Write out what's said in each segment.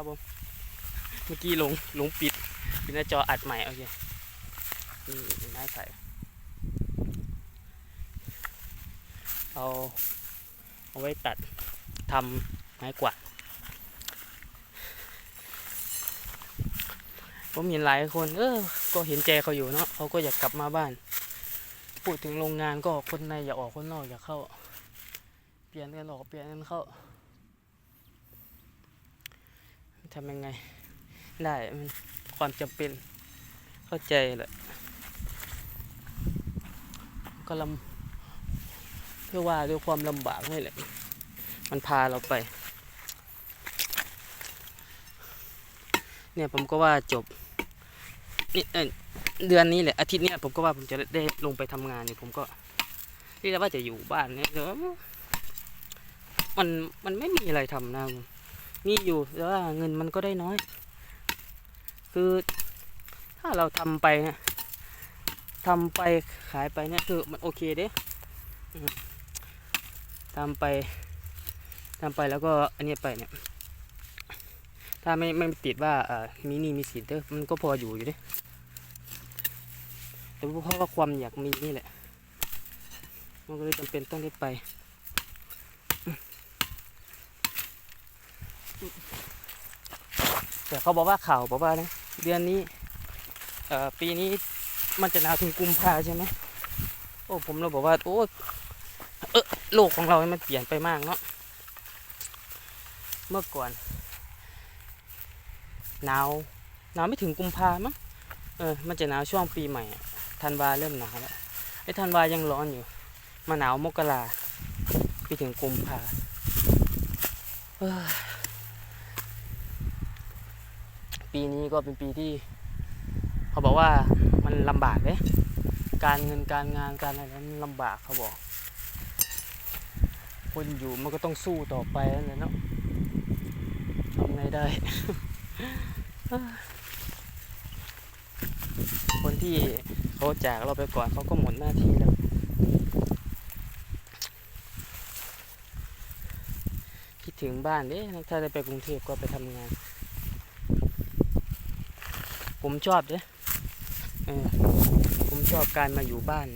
ครับผม เมื่อกี้ลงลงปิดปิดหน้าจออัดใหม่โอเคนี่ไม้ไผ่เอาเอาไว้ตัดทำไม้กวาดผมเห็นหลายคน เออ ก็เห็นใจเขาอยู่เนาะเขาก็อยากกลับมาบ้าน พูดถึงโรงงานก็คนในอยากออกคนนอกอยากเข้า เปลี่ยนกันออกเปลี่ยนกันเข้า ทำยังไง ได้มันความจำเป็นเข้าใจแหละก็ลำเพื่อว่าด้วยความลำบากนี่แหละ มันพาเราไป เนี่ยผมก็ว่าจบนี่เอเดือนนี้แหละอาทิตย์นี้ผมก็ว่าผมจะได้ลงไปทำงานเนี่ยผมก็เรียกได้ว่าจะอยู่บ้านเนี่ยแต่ว่ามันมันไม่มีอะไรทำนะ มีอยู่แต่ว่าเงินมันก็ได้น้อย คือถ้าเราทำไปเนี่ยทำไปขายไปเนี่ยคือมันโอเคเด้ทำไปทำไปแล้วก็อันนี้ไปเนี่ยถ้าไม่ไม่ติดว่าเออมีนี่มีสินเด้อมันก็พออยู่อยู่เด้แต่เพราะว่าความอยากมีนี่แหละมันก็เลยจำเป็นต้องได้ไป แต่เขาบอกว่าข่าวบอกว่านะเดือนนี้เอ่อปีนี้มันจะหนาวถึงกุมภาใช่ไหมโอ้ผมเราบอกว่าโอ้เออโลกของเรามันเปลี่ยนไปมากเนาะเมื่อก่อนหนาวหนาวไม่ถึงกุมภามั้งเออมันจะหนาวช่วงปีใหม่ธันวาเริ่มหนาวแล้วไอ้ธันวายังร้อนอยู่ มาหนาวมกราไปถึงกุมภาเอ้ย ปีนี้ก็เป็นปีที่เขาบอกว่ามันลำบากเลยการเงินการงานการอะไรมันลำบากเขาบอก คนอยู่มันก็ต้องสู้ต่อไปนั่นแหละเนาะทำไงได้ คนที่เขาจากเราไปก่อนเขาก็หมดหน้าที่แล้ว คิดถึงบ้านเด้ถ้าได้ไปกรุงเทพก็ไปทำงาน ผมชอบเด้อผมชอบการมาอยู่บ้าน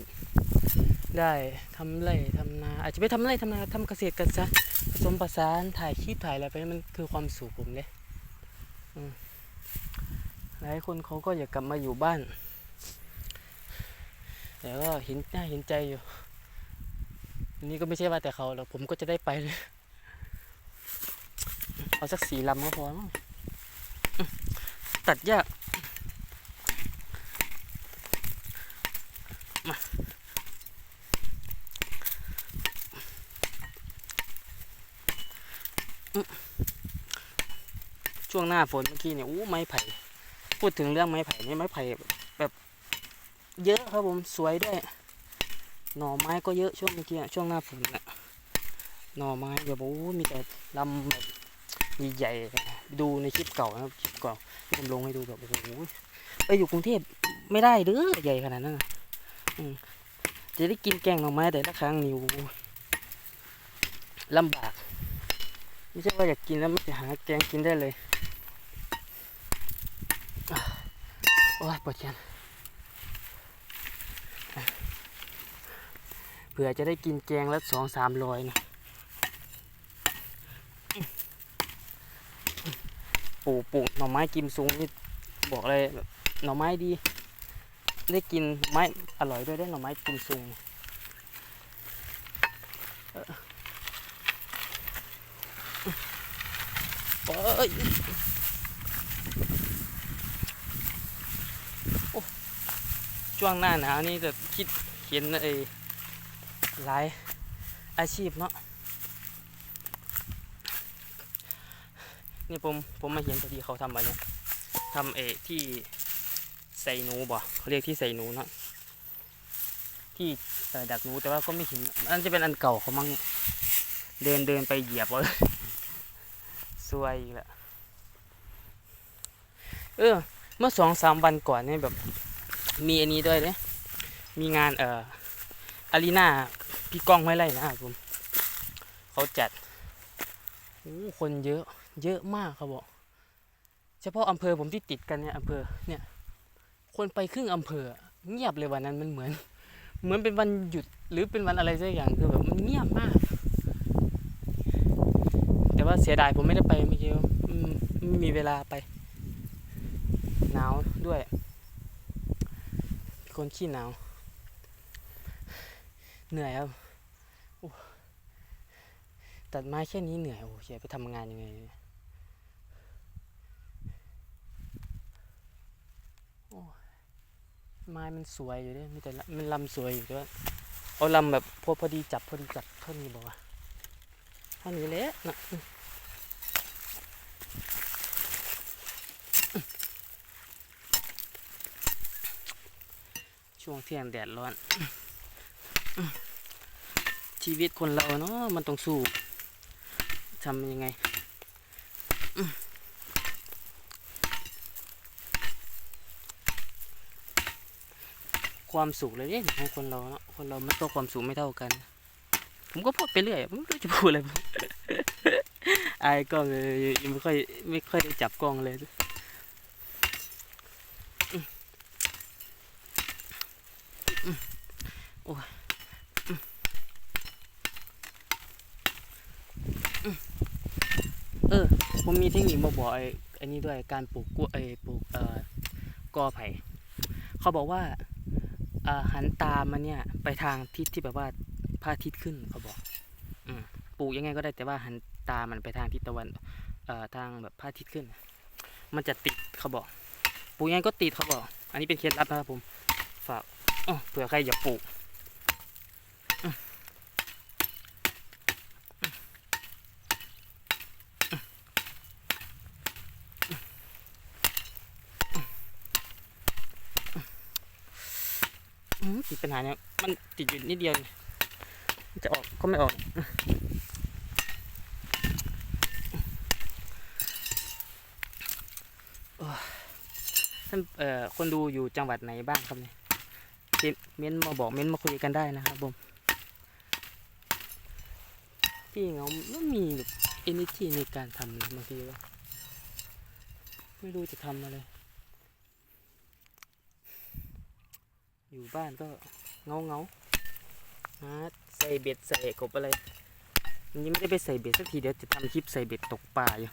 ได้ทำไร่ทำนา อาจจะไม่ทำไร่ทำนาทำเกษตรกันซะผสมผสานถ่ายคลิปถ่ายอะไรไปมันคือความสุขผมเลยหลายคนเขาก็อยากกลับมาอยู่บ้านแต่ก็เห็นหน้าเห็นใจอยู่นนี้ก็ไม่ใช่ว่าแต่เขาหรอกผมก็จะได้ไปเลยเอาสักสี่ลำก็พอมั้งอืมตั ดหญ้าช่วงหน้าฝนเมื่อกี้เนี่ยอู้ไม้ไผ่ พูดถึงเรื่องไม้ไผ่เนี่ยไม้ไผ่แบบเยอะครับผมสวยด้วย หน่อไม้ก็เยอะช่วงเมื่อกี้ช่วงหน้าฝนน่ะหน่อไม้แบบโอ้มีแต่ลำแบบใหญ่ๆดูในคลิปเก่านะครับคลิปเก่าที่ผมลงให้ดูแบบโอ้โหไปอยู่กรุงเทพไม่ได้เด้อใหญ่ขนาดนั้นนะ จะได้กินแกงหน่อไม้แต่ละครั้งนี่ลำบาก ไม่ใช่ว่าอยากกินแล้วไม่จะหาแกงกินได้เลยโอ้ยปวดแขนเผื่อจะได้กินแกงละสองสามร้อยนะปลูกปลูกหน่อไม้กิมซุงนี่บอกเลยหน่อไม้ดี ได้กินไม้อร่อยด้วยได้หน่อไม้กิมซุงเอ้ยช่วงหน้าหนาวนี่จะคิดเห็นไอ้หลายอาชีพเนาะนี่ผมผมมาเห็นพอดีเขาทำอะไรเนี่ยทำเอที่ ใส่หนูบ่เขาเรียกที่ใส่หนูเนาะที่เอ่ดักหนูแต่ว่าก็ไม่เห็นอันจะเป็นอันเก่าเขามั้งเดินเดินไปเหยียบเอาซวยอีกล้วเออ เมื่อสองสามวันก่อนเนี่ยแบบ มีอันนี้ด้วยเนี่ยมีงานเอ่ออารีนาพี่ก้องไว้ไรนะครับผมเขาจัดโอ้คนเยอะ เยอะมากเขาบอกเฉพาะอำเภอผมที่ติดกันเนี่ยอำเภอเนี่ย คนไปครึ่งอำเภอ เงียบเลยวันนั้นมันเหมือน เหมือนเป็นวันหยุดหรือเป็นวันอะไรสักอย่างคือแบบมันเงียบมาก แต่ว่าเสียดายผมไม่ได้ไปเมื่อกี้มไม่มีเวลาไป หนาวด้วย คนขี้หนาว เหนื่อยครับตัดไม้แค่นี้เหนื่อยโอ้ยไปทำงานยังไงเนี่ยโอ้ ไม้มันสวยอยู่ด้วยมีแต่มันลำสวยอยู่ด้วยเอาลำแบบพอพอดีจับพอดีจับเท่านี้บอกว่าเท่านี้แหละนะช่วงเที่ยงแดดร้อน ชีวิตคนเราเนาะมันต้องสู้ทำยังไง ความสุขเลยเนี่ยของคนเราเนาะคนเรามันก็ความสุขไม่เท่ากัน ผมก็พูดไปเรื่อยผมไม่รู้จะพูดอะไรผมอายกล้องเลยยังไม่ค่อยไม่ค่อยได้จับกล้องเลยโอ้ยเออผมมีเทคนิคมาบอกไอ้อันนี้ด้วยการปลูกกล้วยปลูกเอ่อกอไผ่เขาบอกว่า หันตามันเนี่ยไปทางทิศที่แบบว่าพระอาทิตย์ขึ้นเขาบอกอปลูกยังไงก็ได้แต่ว่าหันตามันไปทางทิศตะวันเอ่อทางแบบพระอาทิตย์ขึ้น มันจะติดเขาบอก ปลูกยังไงก็ติดเขาบอก อันนี้เป็นเคล็ดลับนะครับผม ฝากเผื่อใครอยากปลูก ปัญหาเนี่ยมันติดอยู่นิดเดียวจะออกก็ไม่ออกท่านเอ่อคนดูอยู่จังหวัดไหนบ้างครับเนี่ยเม้นเม้นมาบอกเม้นมาคุยกันได้นะครับผมพี่เขาไม่มีแบบ energy ในการทำเลยบางทีว่าไม่รู้จะทำอะไร อยู่บ้านก็เงาเงาๆหาใส่เบ็ดใส่กบอะไรวันนี้ไม่ได้ไปใส่เบ็ดสักทีเดี๋ยวจะทำคลิปใส่เบ็ดตกปลาอยู่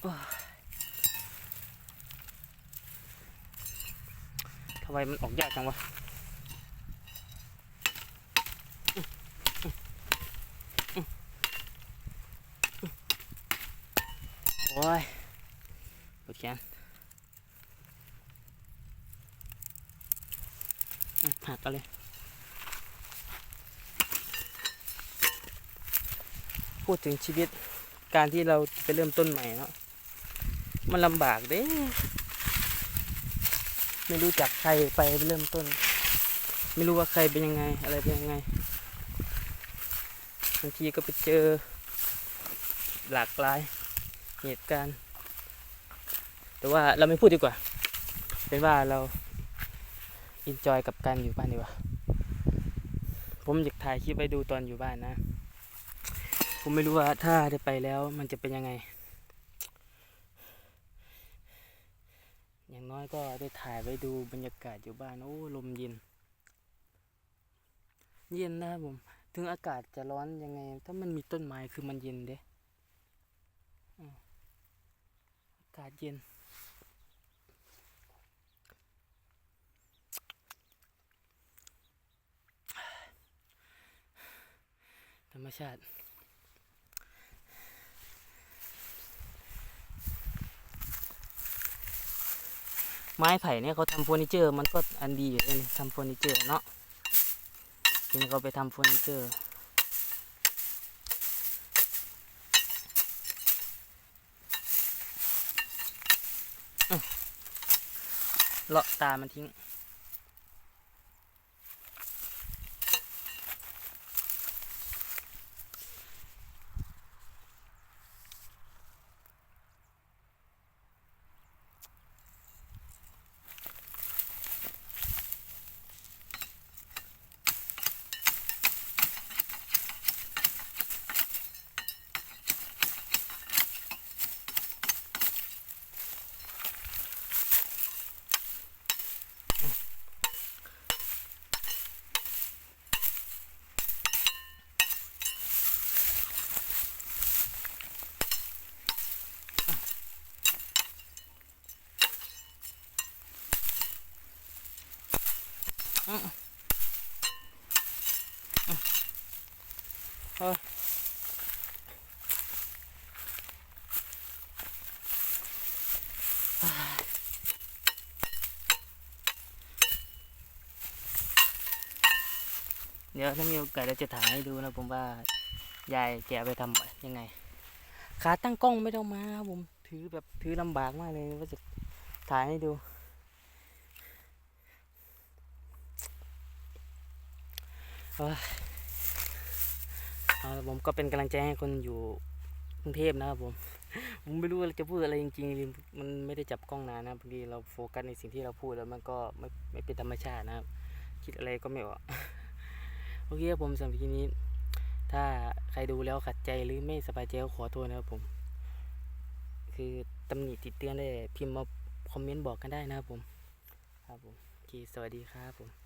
โอ้ยทำไมมันออกยากจังวะโอ้ยปวด แกนหักกันเลยพูดถึงชีวิตการที่เราไปเริ่มต้นใหม่เนาะมันลำบากเด้ ไม่รู้จักใครไปเริ่มต้น ไม่รู้ว่าใครเป็นยังไง อะไรเป็นยังไงบางทีก็ไปเจอหลากหลายเหตุการณ์ แต่ว่าเราไม่พูดดีกว่า เป็นว่าเราอินจอยกับการอยู่บ้านดีกว่า ผมอยากถ่ายคลิปไปดูตอนอยู่บ้านนะ ผมไม่รู้ว่าถ้าได้ไปแล้วมันจะเป็นยังไง อย่างน้อยก็ได้ถ่ายไว้ดูบรรยากาศอยู่บ้านโอ้ลมเย็น เย็นนะครับผม ถึงอากาศจะร้อนยังไง ถ้ามันมีต้นไม้คือมันเย็นเด้อากาศเย็น ธรรมชาติไม้ไผ่เนี่ยเขาทำเฟอร์นิเจอร์มันก็อันดีอยู่เลยทำเฟอร์นิเจอร์เนาะทีนี้เขาไปทำเฟอร์นิเจอร์เลาะตามันทิ้ง เดี๋ยวถ้ามีโอกาสเราจะถ่ายให้ดูนะผมว่ายายแกไปทำยังไง ขาตั้งกล้องไม่ต้องมาครับผม ถือแบบถือลำบากมากเลยว่าจะถ่ายให้ดู เอาผมก็เป็นกำลังใจให้คนอยู่กรุงเทพนะครับผม ผมไม่รู้ว่าจะพูดอะไรจริงๆ มันไม่ได้จับกล้องนานนะบางทีเราโฟกัสในสิ่งที่เราพูดแล้วมันก็ไม่ไม่เป็นธรรมชาตินะครับ คิดอะไรก็ไม่ออกโอเคครับผมสำหรับทีนี้ ถ้าใครดูแล้วขัดใจหรือไม่สบายใจก็ขอโทษนะครับผม คือตำหนิติดเตือนได้พิมพ์มาคอมเมนต์บอกกันได้นะครับผม ครับผมโอเคสวัสดีครับผม